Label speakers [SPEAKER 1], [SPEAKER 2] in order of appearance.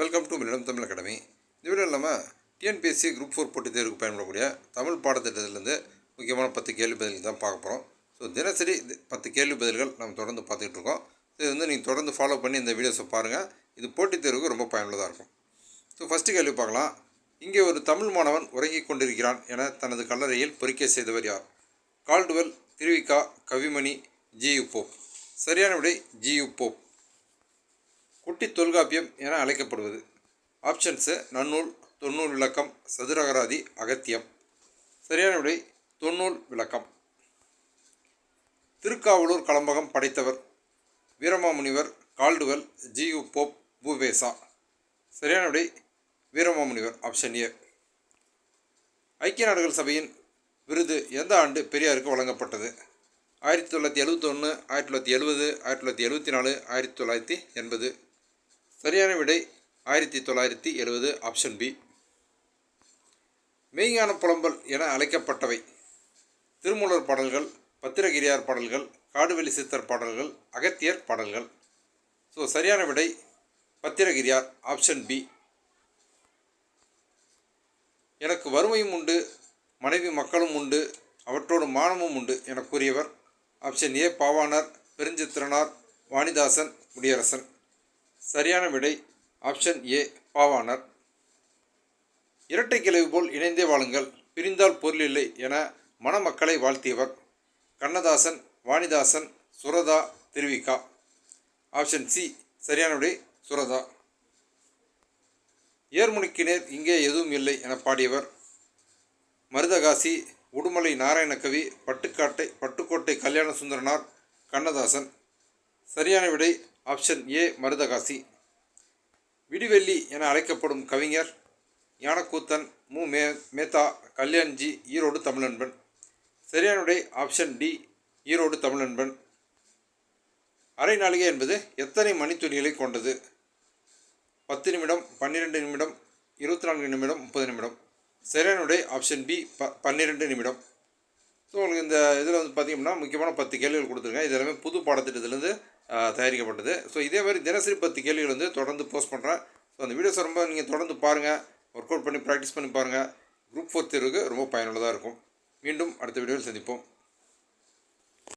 [SPEAKER 1] Welcome to Millam Tamil academy இந்த video இல்லாமல் TNPSC group four போட்டித் தேர்வுக்கு பயன்படக்கூடிய தமிழ் பாடத்திட்டத்திலேருந்து முக்கியமான பத்து கேள்வி பதில்கள் தான் பார்க்க போகிறோம் ஸோ தினசரி பத்து கேள்வி பதில்கள் நம்ம தொடர்ந்து பார்த்துக்கிட்டு இருக்கோம். ஸோ இது வந்து நீங்கள் தொடர்ந்து ஃபாலோ பண்ணி இந்த வீடியோஸை பாருங்கள் இது போட்டித் தேர்வுக்கு ரொம்ப பயனுள்ளதாக இருக்கும். ஸோ ஃபஸ்ட்டு கேள்வி பார்க்கலாம். இங்கே ஒரு தமிழ் மாணவன் உறங்கிக் கொண்டிருக்கிறான் என தனது கல்லறையில் பொறிக்கை செய்தவர் யார்? Caldwell Thiruvika Kavimani G U Pope. சரியான விடை ஜியு போப். குட்டி தொல்காப்பியம் என அழைக்கப்படுவது. ஆப்ஷன்ஸு நன்னூல் தொன்னூல் விளக்கம் சதுரகராதி அகத்தியம். சரியான விடை தொன்னூல் விளக்கம். திருக்காவலூர் கலம்பகம் படைத்தவர் Veeramamunivar Caldwell G U Pope பூபேசா சரியான விடை வீரமாமுனிவர் ஆப்ஷன் ஏ. ஐக்கிய நாடுகள் சபையின் விருது எந்த ஆண்டு பெரியாருக்கு வழங்கப்பட்டது? ஆயிரத்தி தொள்ளாயிரத்தி எழுபத்தொன்று ஆயிரத்தி தொள்ளாயிரத்தி எழுபது ஆயிரத்தி தொள்ளாயிரத்தி எழுபத்தி நாலு ஆயிரத்தி தொள்ளாயிரத்தி எண்பது. சரியான விடை ஆயிரத்தி தொள்ளாயிரத்தி எழுபது ஆப்ஷன் பி மெய்ஞான புலம்பல் என அழைக்கப்பட்டவை. திருமூலர் பாடல்கள் பத்திரகிரியார் பாடல்கள் காடுவெளி சித்தர் பாடல்கள் அகத்தியர் பாடல்கள். ஸோ சரியான விடை பத்திரகிரியார் ஆப்ஷன் பி எனக்கு வறுமையும் உண்டு மனைவி மக்களும் உண்டு அவற்றோடு மானமும் உண்டு என கூறியவர். Option A Pavanar Perunchithiranar Vanidasan Mudiyarasan. சரியான விடை ஆப்ஷன் ஏ பாவாணர். இரட்டை கிளவி போல் இணைந்தே வாழுங்கள். பிரிந்தால் பொருளில்லை என மணமக்களை வாழ்த்தியவர் கண்ணதாசன் வாணிதாசன் சுரதா திருவிகா ஆப்ஷன் சி சரியான விடை சுரதா. ஏர்முனிக்கினேர் இங்கே எதுவும் இல்லை என பாடியவர் மருதகாசி உடுமலை நாராயணகவி பட்டுக்காட்டை பட்டுக்கோட்டை கல்யாண சுந்தரனார் கண்ணதாசன். சரியான விடை ஆப்ஷன் ஏ மருதகாசி. விடிவெள்ளி என அழைக்கப்படும் கவிஞர் ஞானக்கூத்தன் மு. மே. மேத்தா கல்யாண்ஜி ஈரோடு தமிழன்பன். சரியான விடை ஆப்ஷன் டி ஈரோடு தமிழன்பன். அரை நாளிகை என்பது எத்தனை மணித்துணிகளை கொண்டது? பத்து நிமிடம் பன்னிரெண்டு நிமிடம் இருபத்தி நான்கு நிமிடம் முப்பது நிமிடம். சரியான விடை ஆப்ஷன் பி ப பன்னிரெண்டு நிமிடம். ஸோ உங்களுக்கு இந்த இதில் வந்து பார்த்திங்கன்னா முக்கியமான பத்து கேள்விகள் கொடுத்துருங்க இது எல்லாமே புது பாடத்திட்டத்திலேருந்து தயாரிக்கப்பட்டது. ஸோ இதே மாதிரி தினசரி பத்து கேள்விகள் வந்து தொடர்ந்து போஸ்ட் பண்ணுறேன் ஸோ அந்த வீடியோஸ் ரொம்ப நீங்கள் தொடர்ந்து பாருங்கள் ஒர்க் அவுட் பண்ணி ப்ராக்டிஸ் பண்ணி பாருங்கள் குரூப் ஃபோர் தேர்வுக்கு ரொம்ப பயனுள்ளதாக இருக்கும். மீண்டும் அடுத்த வீடியோவில் சந்திப்போம்.